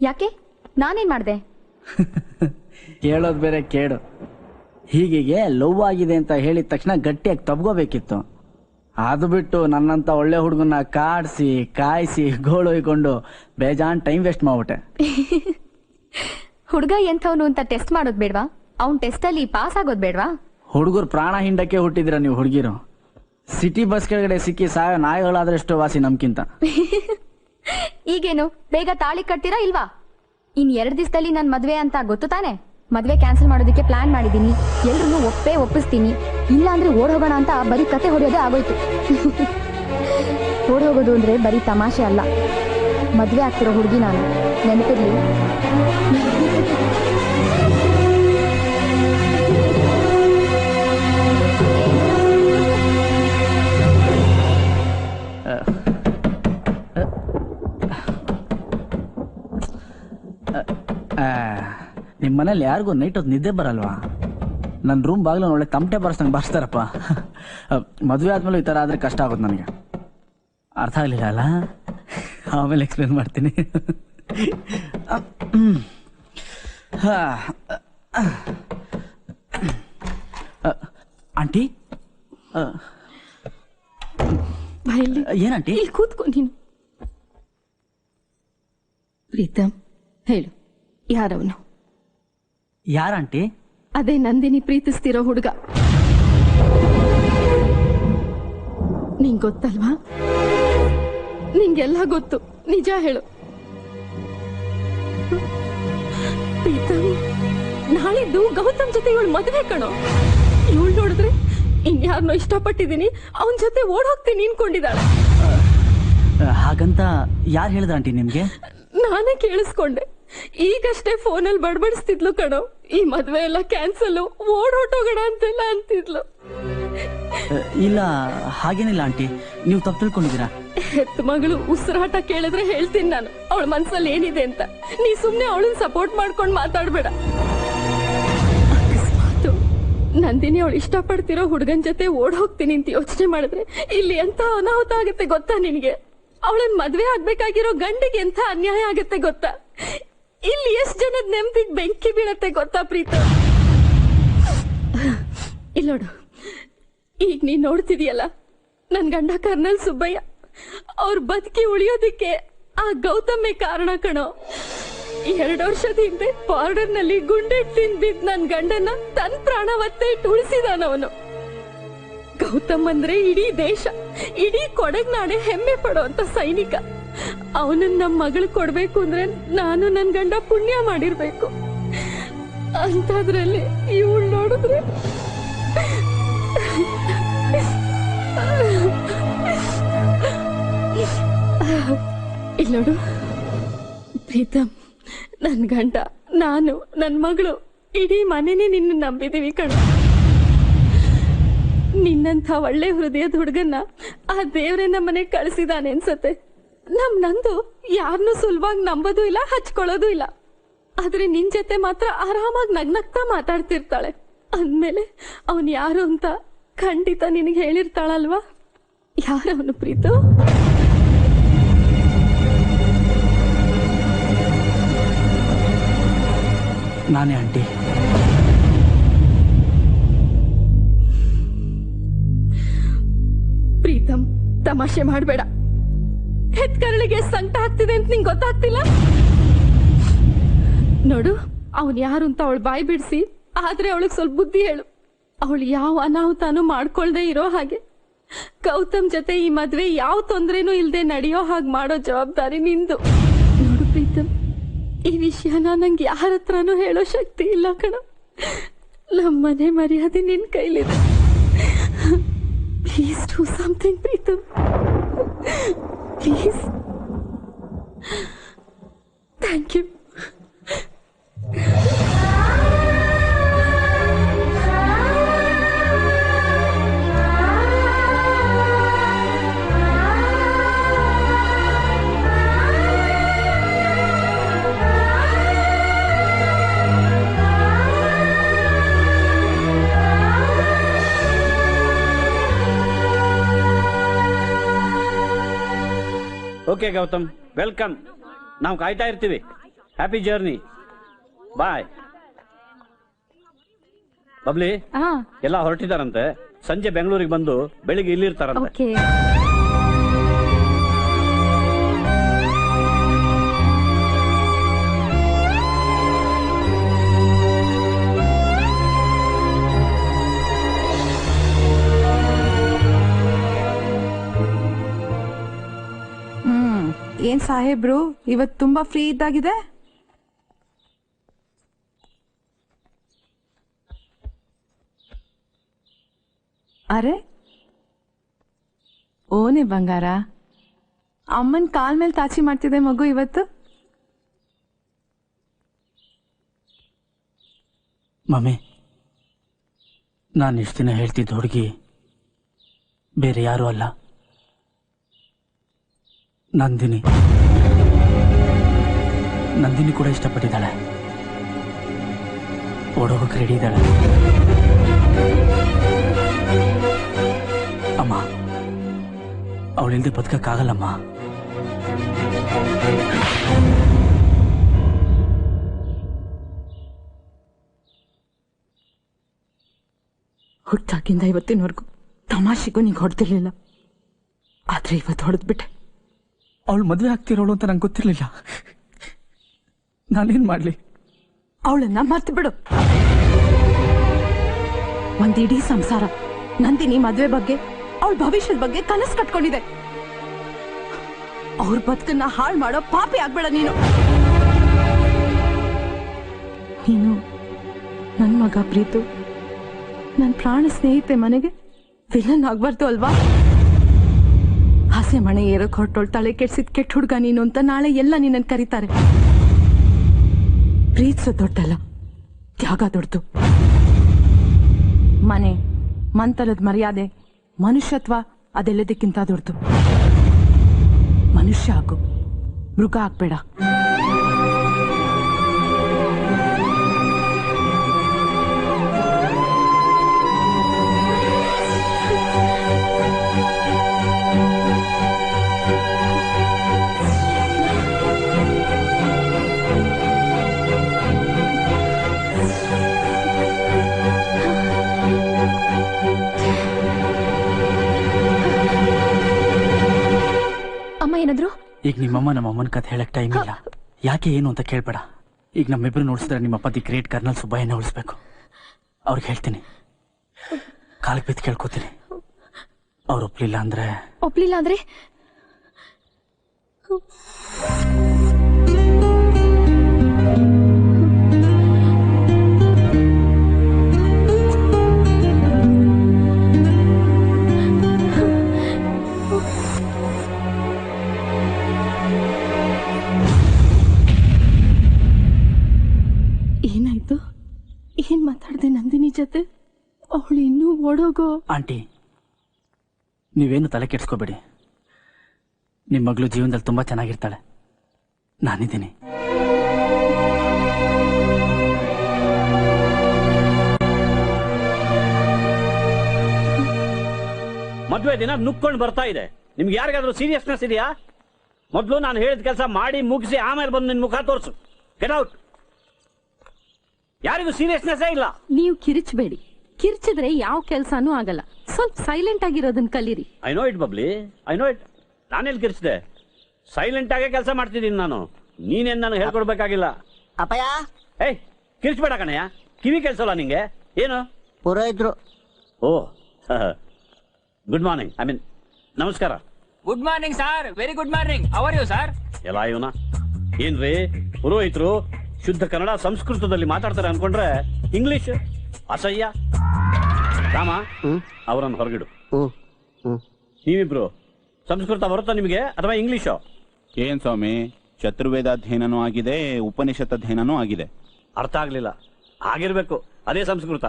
ಯಾಕೆ? ನಾನೇನ್ ಮಾಡ್ದೆ? ಹೇಳೋದು ಬೇರೆ ಕೇಳು ಹೀಗಿಗೆ ಲವ್ ಆಗಿದೆ ಅಂತ ಹೇಳಿದ ತಕ್ಷಣ ಗಟ್ಟಿಯಾಗಿ ತಬ್ಕೋಬೇಕಿತ್ತು ಅದು ಬಿಟ್ಟು ನನ್ನಂತ ಒಳ್ಳೆ ಹುಡುಗನ ಕಾಡಿಸಿ ಕಾಯಿಸಿ ಗೋಳು ಹೊಯ್ಕೊಂಡು ಬೇಜಾನ್ ಟೈಮ್ ವೇಸ್ಟ್ ಮಾಡ್ಬಿಟ್ಟೆ. ಹುಡುಗ ಎಂಥವನು ಅಂತ ಟೆಸ್ಟ್ ಮಾಡೋದ್ ಬೇಡವಾ? ಅವ್ನ್ ಟೆಸ್ಟ್ ಅಲ್ಲಿ ಪಾಸ್ ಆಗೋದ್ ಬೇಡವಾ? ಹುಡುಗರು ಪ್ರಾಣ ಹಿಂಡಕ್ಕೆ ಹುಟ್ಟಿದಿರ ನೀವು ಹುಡುಗಿರು. ಸಿಟಿ ಬಸ್ ಕೆಳಗಡೆ ಸಿಕ್ಕಿ ಸಾಯೋ ನಾಯಿಗಳಾದ್ರೆಷ್ಟು ವಾಸಿ ನಮ್ಕಿಂತ. ಈಗೇನು, ಬೇಗ ತಾಳಿ ಕಟ್ತೀರಾ ಇಲ್ವಾ? ಇನ್ ಎರಡ್ ದಿವಸದಲ್ಲಿ ನನ್ ಮದ್ವೆ ಅಂತ ಗೊತ್ತು ತಾನೆ? ಮದ್ವೆ ಕ್ಯಾನ್ಸಲ್ ಮಾಡೋದಕ್ಕೆ ಪ್ಲಾನ್ ಮಾಡಿದೀನಿ ಎಲ್ರು ಒಪ್ಪೇ ಒಪ್ಪಿಸ್ತೀನಿ. ಇಲ್ಲ ಅಂದ್ರೆ ಓಡ್ ಹೋಗೋಣ ಅಂತ ಬರೀ ಕತೆ ಹೊಡೆಯೋದೇ ಆಗೋಯ್ತು. ಓಡ್ ಹೋಗೋದು ಅಂದ್ರೆ ಬರೀ ತಮಾಷೆ ಅಲ್ಲ. ಮದ್ವೆ ಆಗ್ತಿರೋ ಹುಡುಗಿ ನಾನು. ನೆನಪಿರ್ಲಿ. ನಿಮ್ಮ ಮನೇಲಿ ಯಾರಿಗೂ ನೈಟ್ ಹೊತ್ತು ನಿದ್ದೆ ಬರಲ್ವಾ? ನನ್ನ ರೂಮ್ ಬಾಗಿಲು ಒಳ್ಳೆ ತಮಟೆ ಬರ್ಸ್ದಂಗೆ ಬರ್ಸ್ತಾರಪ್ಪ. ಮದುವೆ ಆದ್ಮೇಲೆ ಈ ಥರ ಆದರೆ ಕಷ್ಟ ಆಗುತ್ತೆ ನನಗೆ. ಅರ್ಥ ಆಗಲಿಲ್ಲ ಅಲ್ಲ? ಆಮೇಲೆ ಎಕ್ಸ್ಪ್ಲೇನ್ ಮಾಡ್ತೀನಿ. ಆಂಟಿ? ಏನಂಟಿ ಇಲ್ಲಿ ಕೂತ್ಕೊ ನೀನು. ಪ್ರೀತಮ್ ಹೇಳು. ಯಾರವನು? ಯಾರಂಟಿ ಅದೇ ನಂದಿನಿ ಪ್ರೀತಿಸ್ತಿರೋ ಹುಡುಗ. ನಿಂಗ್ ಗೊತ್ತಲ್ವಾ? ನಿಂಗೆಲ್ಲ ಗೊತ್ತು. ನಿಜ ಹೇಳು. ಪ್ರೀತಮ್ ನಾಳಿದ್ದು ಗೌತಮ್ ಜೊತೆ ಇವಳು ಮದುವೆ ಕಣೋ. ಇವಳು ನೋಡಿದ್ರೆ ಇನ್ಯಾರನ್ನೋ ಇಷ್ಟಪಟ್ಟಿದ್ದೀನಿ ಅವನ್ ಜೊತೆ ಓಡ್ ಹೋಗ್ತೀನಿ ಅನ್ಕೊಂಡಿದ್ದಾಳೆ. ಹಾಗಂತ ಯಾರು ಹೇಳಿದ್ರಂಟಿ ನಿಮ್ಗೆ? ನಾನೇ ಕೇಳಿಸ್ಕೊಂಡೆ. ಈಗಷ್ಟೇ ಫೋನಲ್ಲಿ ಬಡಬಡಿಸ್ತಿದ್ಲು ಕಣೋ. ಈ ಮದ್ವೆ ಎಲ್ಲ ಕ್ಯಾನ್ಸಲ್ ಓಡ್ ಹೊಟ್ಟೋಗೋಣ ಅಂತೆಲ್ಲ ಅಂತಿದ್ಲು. ಇಲ್ಲ ಹಾಗೇನಿಲ್ಲ ಆಂಟಿ. ನೀವು ತಪ್ಪು ತಿಳ್ಕೊಂಡಿದ್ದೀರಾ? ಹೆತ್ ಮಗಳು ಉಸಿರಾಟ ಕೇಳಿದ್ರೆ ಹೇಳ್ತೀನಿ ನಾನು. ಅವಳ ಮನ್ಸಲ್ಲಿ ಏನಿದೆ ಅಂತ. ನೀ ಸುಮ್ನೆ ಅವಳನ್ನ ಸಪೋರ್ಟ್ ಮಾಡ್ಕೊಂಡು ಮಾತಾಡ್ಬೇಡ. ಅಕಸ್ಮಾತು ನಂದಿನಿ ಅವಳು ಇಷ್ಟಪಡ್ತಿರೋ ಹುಡುಗನ ಜೊತೆ ಓಡ್ ಹೋಗ್ತೀನಿ ಅಂತ ಯೋಚನೆ ಮಾಡಿದ್ರೆ ಇಲ್ಲಿ ಎಂತ ಅನಾಹುತ ಆಗುತ್ತೆ ಗೊತ್ತಾ ನಿನ್ಗೆ? ಅವಳನ್ ಮದ್ವೆ ಆಗ್ಬೇಕಾಗಿರೋ ಗಂಡಿಗೆ ಎಂತ ಅನ್ಯಾಯ ಆಗುತ್ತೆ ಗೊತ್ತಾ? ಇಲ್ಲಿ ಎಷ್ಟ್ ಜನದ ನೆಮ್ಮದಿಗ್ ಬೆಂಕಿ ಬೀಳತ್ತೆ ಗೊತ್ತಾ ಪ್ರೀತ? ಇಲ್ಲೋಡು ಈಗ ನೀನ್ ನೋಡ್ತಿದೀಯಲ್ಲ, ನನ್ ಗಂಡ ಕರ್ನಲ್ ಸುಬ್ಬಯ್ಯ, ಅವ್ರ ಬದುಕಿ ಉಳಿಯೋದಿಕ್ಕೆ ಆ ಗೌತಮೇ ಕಾರಣ ಕಣೋ. ಎರಡು ವರ್ಷದ ಹಿಂದೆ ಬಾರ್ಡರ್ನಲ್ಲಿ ಗುಂಡೆಟ್ ತಿಂದಿದ್ ನನ್ ಗಂಡನ ತನ್ ಪ್ರಾಣವತ್ತೆ ಉಳಿಸಿದಾನವನು ಗೌತಮ್ ಅಂದ್ರೆ ಇಡೀ ದೇಶ, ಇಡೀ ಕೊಡಗ್ನಾಡೆ ಹೆಮ್ಮೆ ಪಡೋಂತ ಸೈನಿಕ. ಅವನನ್ನ ನಮ್ಮ ಮಗಳು ಕೊಡ್ಬೇಕು ಅಂದ್ರೆ ನಾನು ನನ್ನ ಗಂಡ ಪುಣ್ಯ ಮಾಡಿರ್ಬೇಕು. ಅಂತದ್ರಲ್ಲಿ ಇವಳು ನೋಡಿದ್ರೆ ಇಲ್ಲೋಡು ಪ್ರೀತಮ್ ನನ್ನ ಗಂಡ, ನಾನು ನನ್ನ ಮಗಳು, ಇಡೀ ಮನೆನೇ ನಿನ್ನ ನಂಬಿದೀವಿ ಕಣ. ನಿನ್ನಂಥ ಒಳ್ಳೆ ಹೃದಯದ ಹುಡುಗನ್ನ ಆ ದೇವ್ರೆ ನಮ್ಮನೆ ಕಳಿಸಿದಾನೆ ಅನ್ಸತ್ತೆ. ನಮ್ ನಂದು ಯಾರನ್ನೂ ಸುಲಭವಾಗಿ ನಂಬೋದು ಇಲ್ಲ ಹಚ್ಕೊಳ್ಳೋದು ಇಲ್ಲ. ಆದ್ರೆ ನಿನ್ ಜೊತೆ ಮಾತ್ರ ಆರಾಮಾಗಿ ನಗ್ನಗ್ತಾ ಮಾತಾಡ್ತಿರ್ತಾಳೆ. ಅಂದ್ಮೇಲೆ ಅವನ್ ಯಾರು ಅಂತ ಖಂಡಿತ ನಿನಗೆ ಹೇಳಿರ್ತಾಳಲ್ವಾ? ಯಾರವನು ಪ್ರೀತು? ನಾನೇ ಆಂಟಿ. ಪ್ರೀತಮ್ ತಮಾಷೆ ಮಾಡ್ಬೇಡ. ಹೆತ್ ಕರಳಿಗೆ ಸಂಕಟ ಆಗ್ತಿದೆ ಅಂತ ನಿಂಗೆ ಗೊತ್ತಾಗ್ತಿಲ್ಲ? ನೋಡು, ಅವನ್ ಯಾರು ಅಂತ ಅವಳು ಬಾಯಿ ಬಿಡಿಸಿ. ಆದ್ರೆ ಅವಳಿಗೆ ಸ್ವಲ್ಪ ಬುದ್ಧಿ ಹೇಳು. ಅವಳು ಯಾವ ಅನಾಹುತಾನು ಮಾಡ್ಕೊಳ್ದೆ ಇರೋ ಹಾಗೆ. ಗೌತಮ್ ಜೊತೆ ಈ ಮದ್ವೆ ಯಾವ ತೊಂದ್ರೆನೂ ಇಲ್ದೆ ನಡೆಯೋ ಹಾಗೆ ಮಾಡೋ ಜವಾಬ್ದಾರಿ ನಿಂದು. ನೋಡು ಪ್ರೀತಮ್, ಈ ವಿಷಯನ ನಂಗೆ ಯಾರ ಹತ್ರನೂ ಹೇಳೋ ಶಕ್ತಿ ಇಲ್ಲ ಕಣ. ನಮ್ಮನೆ ಮರ್ಯಾದೆ ನಿನ್ ಕೈಲಿದೆ. Please do something Preetham. please. Thank you. Okay Gautam welcome. ನಾವು ಕಾಯ್ತಾ ಇರ್ತೀವಿ. ಹ್ಯಾಪಿ ಜರ್ನಿ ಬಾಯ್ ಬಬ್ಲಿ ಹಾ. ಎಲ್ಲ ಹೊರಟಿದಾರಂತೆ ಸಂಜೆ ಬೆಂಗಳೂರಿಗೆ ಬಂದು ಬೆಳಿಗ್ಗೆ ಇಲ್ಲಿರ್ತಾರಂತೆ. ಓಕೆ. ಏನ್ ಸಾಹೇಬ್ರು ಇವತ್ತು ತುಂಬಾ ಫ್ರೀ ಇದ್ದಾಗಿದೆ? ಅರೆ, ಓನೆ ಬಂಗಾರ. ಅಮ್ಮನ್ ಕಾಲ್ ಮೇಲೆ ತಾಚಿ ಮಾಡ್ತಿದೆ ಮಗು ಇವತ್ತು? ಮಮ್ಮಿ, ನಾನು ಇಷ್ಟು ದಿನ ಹೇಳ್ತಿದ್ದ ಹುಡುಗಿ ಬೇರೆ ಯಾರು ಅಲ್ಲ. ನಂದಿನಿ. ನಂದಿನಿ ಕೂಡ ಇಷ್ಟಪಟ್ಟಿದ್ದಾಳೆ. ಓಡೋಗಕ್ಕೆ ರೆಡಿ ಇದ್ದಾಳೆ. ಅಮ್ಮ ಅವಳಿಲ್ದೆ ಬದುಕಕ್ಕಾಗಲ್ಲಮ್ಮ. ಹುಟ್ಟಾಕಿಂದ ಇವತ್ತಿನವರೆಗೂ ತಮಾಷೆಗೂ ನೀವು ಹೊಡೆದಿರ್ಲಿಲ್ಲ. ಆದರೆ ಇವತ್ತು ಹೊಡೆದ್ಬಿಟ್ಟೆ. ಅವಳು ಮದುವೆ ಆಗ್ತಿರೋಳು ಅಂತ ನಂಗೆ ಗೊತ್ತಿರಲಿಲ್ಲ. ನಾನೇನು ಮಾಡಲಿ? ಅವಳನ್ನ ಮರ್ತು ಬಿಡು. ಒಂದಿಡೀ ಸಂಸಾರ ನಂದಿನಿ ಮದುವೆ ಬಗ್ಗೆ, ಅವಳ ಭವಿಷ್ಯದ ಬಗ್ಗೆ ಕನಸು ಕಟ್ಕೊಂಡಿದೆ. ಅವ್ರ ಬದುಕನ್ನ ಹಾಳು ಮಾಡೋ ಪಾಪಿ ಆಗ್ಬೇಡ ನೀನು. ನೀನು ನನ್ ಮಗ ಪ್ರೀತು, ನನ್ ಪ್ರಾಣ ಸ್ನೇಹಿತೆ ಮನೆಗೆ ವಿಲನ್ ಆಗ್ಬಾರ್ದು ಅಲ್ವಾ? ಹಸೆ ಮಣೆ ಏರಕ್ ಹೊರಟೋಳ್ ತಳೆ ಕೆಡ್ಸಿದ್ ಕೆಟ್ಟ ಹುಡ್ಗ ನೀನು ಅಂತ ನಾಳೆ ಎಲ್ಲ ನಿನ್ನನ್ ಕರೀತಾರೆ. ಪ್ರೀತ್ಸ ದೊಡ್ಡಲ್ಲ, ತ್ಯಾಗ ದೊಡ್ಡದು. ಮನೆ, ಮಂತಲದ ಮರ್ಯಾದೆ, ಮನುಷ್ಯತ್ವ ಅದೆಲ್ಲದಕ್ಕಿಂತ ದೊಡ್ಡದು. ಮನುಷ್ಯ ಆಗು, ಮೃಗ ಆಗ್ಬೇಡ. ಏನಾದ್ರು ಈಗ ನಿಮ್ಮಮ್ಮ ನಮ್ಮ ಅಮ್ಮನ ಕಥೆ ಹೇಳಕ್ ಟೈಮ್ ಇಲ್ಲ. ಯಾಕೆ ಏನು ಅಂತ ಕೇಳ್ಬೇಡ. ಈಗ ನಮ್ಮಿಬ್ರು ನೋಡಿಸಿದ್ರೆ ನಿಮ್ಮಪ್ಪ ದಿ ಗ್ರೇಟ್ ಕರ್ನಲ್ ಸುಬ್ಬಯ್ಯನ ಉಳಿಸ್ಬೇಕು. ಅವ್ರಿಗೆ ಹೇಳ್ತೀನಿ. ಕಾಲಿಗೆ ಬಿದ್ದು ಕೇಳ್ಕೊತೀನಿ. ಅವ್ರು ಒಪ್ಲಿಲ್ಲ ಅಂದ್ರೆ ಒಪ್ಲಿಲ್ಲ ಅಂದ್ರೆ ಆಂಟಿ ನೀವೇನು ತಲೆ ಕೆಡಿಸ್ಕೋಬೇಡಿ. ನಿಮ್ಮ ಮಗಳು ಜೀವನದಲ್ಲಿ ತುಂಬ ಚೆನ್ನಾಗಿರ್ತಾಳೆ. ನಾನಿದ್ದೀನಿ. ಮದುವೆ ದಿನ ನುಕ್ಕೊಂಡು ಬರ್ತಾ ಇದೆ. ನಿಮ್ಗೆ ಯಾರಿಗಾದ್ರೂ ಸೀರಿಯಸ್ನೆಸ್ ಇದೆಯಾ? ಮೊದಲು ನಾನು ಹೇಳಿದ ಕೆಲಸ ಮಾಡಿ ಮುಗಿಸಿ ಆಮೇಲೆ ಬಂದು ನಿನ್ ಮುಖ ತೋರಿಸು. ಗೆಟ್ ಔಟ್ ಯಾರಿಗೂ ಸೀರಿಯಸ್ನೆಸ್ ಇಲ್ಲ. ನೀವು ಕಿರಿಚಬೇಡಿ. ಕಿರ್ಚಿದ್ರೆ ಯಾವ ಕೆಲ್ಸಾನು ಆಗಲ್ಲ. ಸ್ವಲ್ಪ ಸೈಲೆಂಟ್ ಆಗಿರೋದನ್ನ ಕಲೀರಿ. I know it bubbly I know it ನಾನೆಲ್ಲಿ ಕಿರ್ಚಿದೆ? ಸೈಲೆಂಟ್ ಆಗೇ ಕೆಲಸ ಮಾಡ್ತಿದ್ದೀನಿ ನಾನು. ನೀನೇನ್ ನನಗೆ ಹೇಳ್ಕೊಡ್ಬೇಕಾಗಿಲ್ಲ. ಅಪ್ಪಯ್ಯ? ಏಯ್ ಕಿರ್ಚ್ಬೇಡ ಕಣಯ್ಯ. ಕಿವಿ ಕೆಲ್ಸಲ್ಲ ನಿಂಗೆ? ಏನು? ಪುರೋಹಿತರು. Oh good morning I mean ನಮಸ್ಕಾರ. Good morning sir very good morning how are you sir ಎಲ್ಲ ಇವನ? ಏನ್ರಿ ಪುರೋಹಿತರು ಶುದ್ಧ ಕನ್ನಡ ಸಂಸ್ಕೃತದಲ್ಲಿ ಮಾತಾಡ್ತಾರೆ ಅನ್ಕೊಂಡ್ರೆ ಇಂಗ್ಲಿಷ್ ಅಸಹ್ಯ? ರಾಮ ಅವರನ್ನು ಹೊರಗಿಡು. ನೀವಿಬ್ರು ಸಂಸ್ಕೃತ ಬರುತ್ತಾ ನಿಮಗೆ ಅಥವಾ ಇಂಗ್ಲಿಷು? ಏನ್ ಸ್ವಾಮಿ? ಚತುರ್ವೇದಾಧ್ಯಯನನೂ ಆಗಿದೆ ಉಪನಿಷತ್ ಅಧ್ಯಯನನೂ ಆಗಿದೆ. ಅರ್ಥ ಆಗ್ಲಿಲ್ಲ. ಆಗಿರ್ಬೇಕು. ಅದೇ ಸಂಸ್ಕೃತ.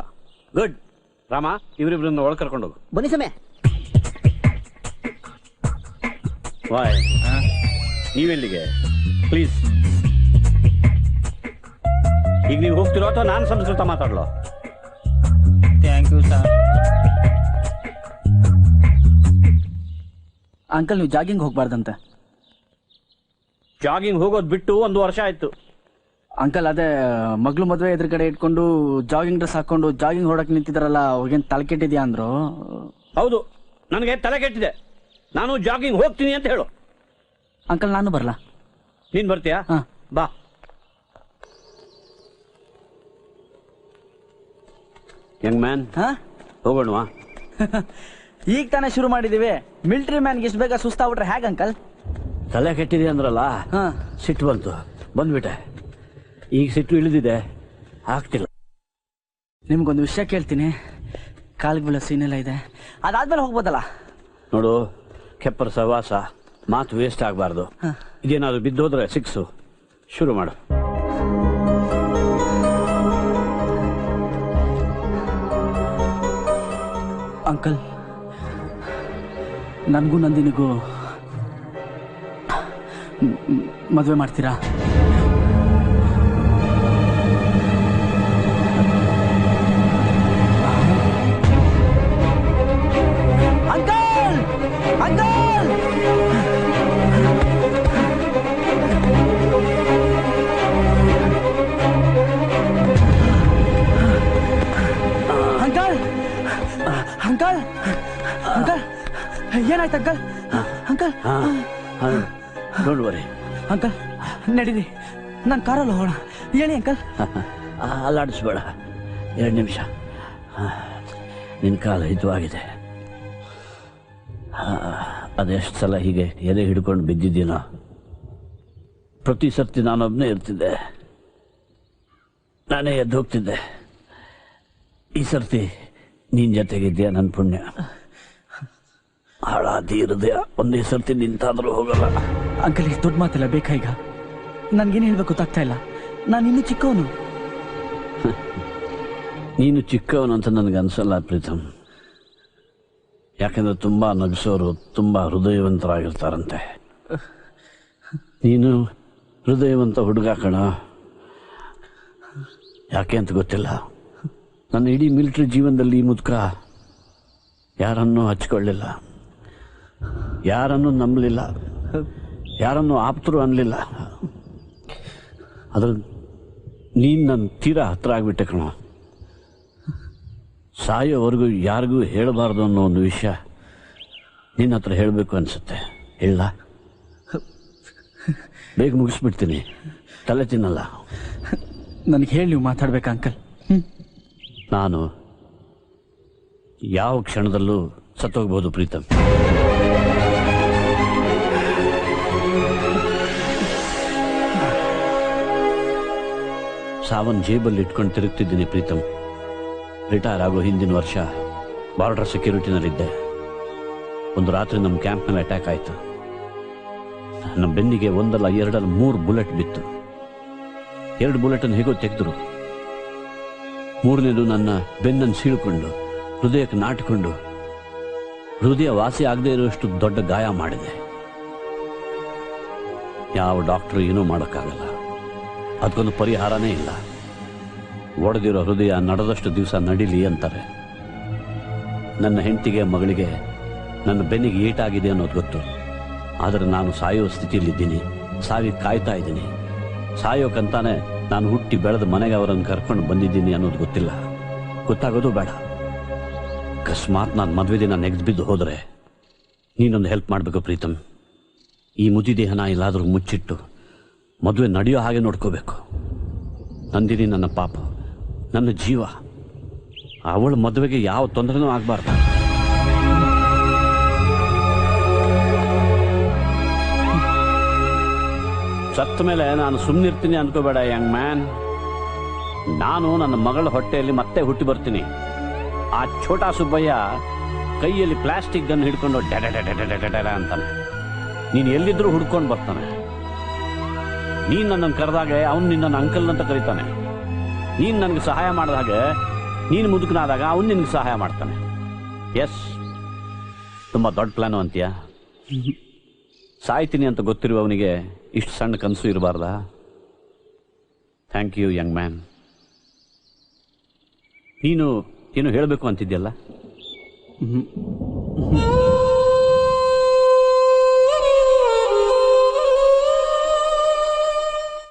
ಗುಡ್ ರಾಮ ಇವರಿಬ್ರನ್ನ ಒಳಗೆ ಹೋಗು. ಬನ್ನಿ ಸಮಯ ವಾಯ್ ನೀವೆಲ್ಲಿಗೆ? ಪ್ಲೀಸ್ ಈಗ ನೀವು ಹೋಗ್ತಿರೋ ಅಥವಾ ನಾನು ಸಂಸ್ಕೃತ ಮಾತಾಡ್ಲೋ? ಅಂಕಲ್ ನೀವು ಜಾಗಿಂಗ್ ಹೋಗ್ಬಾರ್ದಂತೆ. ಜಾಗಿಂಗ್ ಹೋಗೋದು ಬಿಟ್ಟು ಒಂದು ವರ್ಷ ಆಯ್ತು. ಅಂಕಲ್ ಅದೇ ಮಗ್ಳು ಮದುವೆ ಎದುರುಗಡೆ ಇಟ್ಕೊಂಡು ಜಾಗಿಂಗ್ ಡ್ರೆಸ್ ಹಾಕೊಂಡು ಜಾಗಿಂಗ್ ಹೊಡಕ್ ನಿಂತಿದಾರಲ್ಲ ಅವ್ರಿಗೇನ್ ತಲೆ ಕೆಟ್ಟಿದ್ಯಾ ಅಂದ್ರು? ಹೌದು ನನಗೆ ತಲೆ ಕೆಟ್ಟಿದೆ. ನಾನು ಜಾಗಿಂಗ್ ಹೋಗ್ತೀನಿ ಅಂತ ಹೇಳು. ಅಂಕಲ್ ನಾನು ಬರಲ್ಲ ನೀನ್ ಬರ್ತೀಯಾ? ಹಾ. ಬಾ. ಯಂಗ್ ಮ್ಯಾನ್ ಹಾ? ಹೋಗೋಣವಾ? ಈಗ ತಾನೇ ಶುರು ಮಾಡಿದೀವಿ. ಮಿಲಿಟರಿ ಮ್ಯಾನ್ಗೆ ಇಷ್ಟು ಬೇಗ ಸುಸ್ತಾಗ್ಬಿಟ್ರೆ ಹೇಗೆ ಅಂಕಲ್? ತಲೆ ಕೆಟ್ಟಿದೆ ಅಂದ್ರಲ್ಲ? ಹಾ. ಸಿಟ್ಟು ಬಂತು. ಬಂದ್ಬಿಟ್ಟೆ. ಈಗ ಸಿಟ್ಟು ಇಳಿದಿದೆ. ಆಗ್ತಿಲ್ಲ. ನಿಮ್ಗೊಂದು ವಿಷಯ ಕೇಳ್ತೀನಿ. ಕಾಲಿಗೆ ಬೀಳೋ ಸೀನೆಲ್ಲ ಇದೆ. ಅದಾದ್ಮೇಲೆ ಹೋಗ್ಬೋದಲ್ಲ? ನೋಡು ಕೆಪ್ಪರ ಸವಾಸ ಮಾತು ವೇಸ್ಟ್ ಆಗಬಾರ್ದು. ಇದೇನಾದ್ರು ಬಿದ್ದೋದ್ರೆ ಸಿಕ್ಸು ಶುರು ಮಾಡು. ಅಂಕಲ್. ನನಗೂ ನಂದಿನಿಗೂ ಮದುವೆ ಮಾಡ್ತೀರಾ? ಏನಾಯ್ತು uncle uncle don't worry uncle ನಡೀರಿ. ನಾನು ಕಾರಲ್ಲಿ ಹೋಗೋಣ. ಹೇಳಿ ಅಂಕಲ್. ಅಲ್ಲಾಡಿಸ್ಬೇಡ. ಎರಡು ನಿಮಿಷ. ನಿನ್ನ ಕಾಲ ಆಗಿದೆ. ಅದೆಷ್ಟು ಸಲ ಹೀಗೆ ಎದೆ ಹಿಡ್ಕೊಂಡು ಬಿದ್ದಿದ್ದೀನೋ. ಪ್ರತಿ ಸರ್ತಿ ನಾನೊಬ್ಬನೇ ಇರ್ತಿದ್ದೆ. ನಾನೇ ಎದ್ದು ಹೋಗ್ತಿದ್ದೆ. ಈ ಸರ್ತಿ ನಿನ್ ಜೊತೆಗಿದ್ದೀಯ ನನ್ನ ಪುಣ್ಯ? ಹಾಳಾದಿ ಹೃದಯ ಒಂದೇ ಸರ್ತಿ ನಿಂತಾದ್ರೂ ಹೋಗಲ್ಲ. ಅಂಕಲ್ ಇಷ್ಟು ದೊಡ್ಡ ಮಾತಿಲ್ಲ ಬೇಕಾ ಈಗ? ನನ್ಗೇನು ಹೇಳ್ಬೇಕು ಗೊತ್ತಾಗ್ತಾ ಇಲ್ಲ. ನಾನು ಇನ್ನು ಚಿಕ್ಕವನು. ನೀನು ಚಿಕ್ಕವನು ಅಂತ ನನಗೆ ಅನ್ಸಲ್ಲ ಪ್ರೀತಮ್ ಯಾಕಂದ್ರೆ ತುಂಬಾ ನಗಿಸೋರು ತುಂಬಾ ಹೃದಯವಂತರಾಗಿರ್ತಾರಂತೆ. ನೀನು ಹೃದಯವಂತ ಹುಡುಗ ಕಣ. ಯಾಕೆ ಅಂತ ಗೊತ್ತಿಲ್ಲ. ನನ್ನ ಇಡೀ ಮಿಲಿಟರಿ ಜೀವನದಲ್ಲಿ ಈ ಮುದುಕ ಯಾರನ್ನೂ ಹಚ್ಕೊಳ್ಳಿಲ್ಲ. ಯಾರನ್ನೂ ನಂಬಲಿಲ್ಲ. ಯಾರನ್ನು ಆಪ್ತರು ಅನ್ನಲಿಲ್ಲ ಅದ್ರ ನೀನು ನನ್ನ ತೀರಾ ಹತ್ರ ಆಗಿಬಿಟ್ಟೆ ಕಣ. ಸಾಯೋವರೆಗೂ ಯಾರಿಗೂ ಹೇಳಬಾರ್ದು ಅನ್ನೋ ಒಂದು ವಿಷಯ ನಿನ್ನ ಹತ್ರ ಹೇಳಬೇಕು ಅನಿಸುತ್ತೆ. ಇಲ್ಲ ಬೇಗ ಮುಗಿಸ್ಬಿಡ್ತೀನಿ. ತಲೆ ತಿನ್ನಲ್ಲ. ನನಗೆ ಹೇಳಿ ನೀವು ಮಾತಾಡ್ಬೇಕಾ ಅಂಕಲ್? ನಾನು ಯಾವ ಕ್ಷಣದಲ್ಲೂ ಸತ್ತೋಗ್ಬೋದು ಪ್ರೀತಮ್ ಸಾವನ್ ಜೇಬಲ್ಲಿ ಇಟ್ಕೊಂಡು ತಿರುಗ್ತಿದ್ದೀನಿ ಪ್ರೀತಮ್ ರಿಟೈರ್ ಆಗೋ ಹಿಂದಿನ ವರ್ಷ ಬಾರ್ಡರ್ ಸೆಕ್ಯೂರಿಟಿನಲ್ಲಿದ್ದೆ. ಒಂದು ರಾತ್ರಿ ನಮ್ಮ ಕ್ಯಾಂಪ್ ಮೇಲೆ ಅಟ್ಯಾಕ್ ಆಯಿತು. ನಮ್ಮ ಬೆನ್ನಿಗೆ ಒಂದಲ್ಲ ಎರಡಲ್ಲ ಮೂರು ಬುಲೆಟ್ ಬಿತ್ತು. ಎರಡು ಬುಲೆಟನ್ನು ಹೇಗೋ ತೆಗೆದ್ರು. ಮೂರನೇದು ನನ್ನ ಬೆನ್ನನ್ನು ಸೀಳ್ಕೊಂಡು, ಹೃದಯಕ್ಕೆ ನಾಟಿಕೊಂಡು, ಹೃದಯ ವಾಸಿ ಆಗದೇ ಇರುವಷ್ಟು ದೊಡ್ಡ ಗಾಯ ಮಾಡಿದೆ. ಯಾವ ಡಾಕ್ಟರ್ ಏನೂ ಮಾಡೋಕ್ಕಾಗಲ್ಲ. ಅದಕ್ಕೊಂದು ಪರಿಹಾರನೇ ಇಲ್ಲ. ಒಡೆದಿರೋ ಹೃದಯ ನಡೆದಷ್ಟು ದಿವಸ ನಡೀಲಿ ಅಂತಾರೆ. ನನ್ನ ಹೆಂಡತಿಗೆ, ಮಗಳಿಗೆ ನನ್ನ ಬೆನ್ನಿಗೆ ಏಟಾಗಿದೆ ಅನ್ನೋದು ಗೊತ್ತು. ಆದರೆ ನಾನು ಸಾಯೋ ಸ್ಥಿತಿಯಲ್ಲಿದ್ದೀನಿ. ಸಾವಿ ಕಾಯ್ತಾ ಇದ್ದೀನಿ. ಸಾಯೋಕಂತಾನೆ ನಾನು ಹುಟ್ಟಿ ಬೆಳೆದ ಮನೆಗೆ ಅವರನ್ನು ಕರ್ಕೊಂಡು ಬಂದಿದ್ದೀನಿ ಅನ್ನೋದು ಗೊತ್ತಿಲ್ಲ. ಗೊತ್ತಾಗೋದು ಬೇಡ. ಅಕಸ್ಮಾತ್ ನಾನು ಮದುವೆ ದಿನ ನೆಗೆದು ಬಿದ್ದು ಹೋದರೆ ನೀನೊಂದು ಹೆಲ್ಪ್ ಮಾಡಬೇಕು ಪ್ರೀತಮ್ ಈ ಮುದಿ ದೇಹನ ಇಲ್ಲಾದರೂ ಮುಚ್ಚಿಟ್ಟು ಮದುವೆ ನಡೆಯೋ ಹಾಗೆ ನೋಡ್ಕೋಬೇಕು. ನಂದಿನಿ ನನ್ನ ಪಾಪ, ನನ್ನ ಜೀವ. ಅವಳ ಮದುವೆಗೆ ಯಾವ ತೊಂದರೆನೂ ಆಗಬಾರ್ದು. ಸತ್ತ ಮೇಲೆ ನಾನು ಸುಮ್ಮನಿರ್ತೀನಿ ಅನ್ಕೋಬೇಡ ಯಂಗ್ ಮ್ಯಾನ್ ನಾನು ನನ್ನ ಮಗಳ ಹೊಟ್ಟೆಯಲ್ಲಿ ಮತ್ತೆ ಹುಟ್ಟಿ ಬರ್ತೀನಿ. ಆ ಛೋಟಾ ಸುಬ್ಬಯ್ಯ ಕೈಯಲ್ಲಿ ಪ್ಲಾಸ್ಟಿಕ್ ಗನ್ ಹಿಡ್ಕೊಂಡು ಡೆಡ ಅಂತಾನೆ. ನೀನು ಎಲ್ಲಿದ್ರೂ ಹುಡ್ಕೊಂಡು ಬರ್ತಾನೆ. ನೀನು ನನ್ನನ್ನು ಕರೆದಾಗೆ ಅವನು ನಿನ್ನನ್ನು ಅಂಕಲ್ ಅಂತ ಕರೀತಾನೆ. ನೀನು ನನಗೆ ಸಹಾಯ ಮಾಡಿದಾಗ ನೀನು ಮುದುಕನಾದಾಗ ಅವನು ನಿನಗೆ ಸಹಾಯ ಮಾಡ್ತಾನೆ. ಎಸ್ ತುಂಬ ದೊಡ್ಡ ಪ್ಲಾನು ಅಂತೀಯ? ಸಾಯ್ತೀನಿ ಅಂತ ಗೊತ್ತಿರುವ ಅವನಿಗೆ ಇಷ್ಟು ಸಣ್ಣ ಕನಸು ಇರಬಾರ್ದಾ? ಥ್ಯಾಂಕ್ ಯು ಯಂಗ್ ಮ್ಯಾನ್ ನೀನು ಏನು ಹೇಳಬೇಕು ಅಂತಿದ್ಯಲ್ಲ.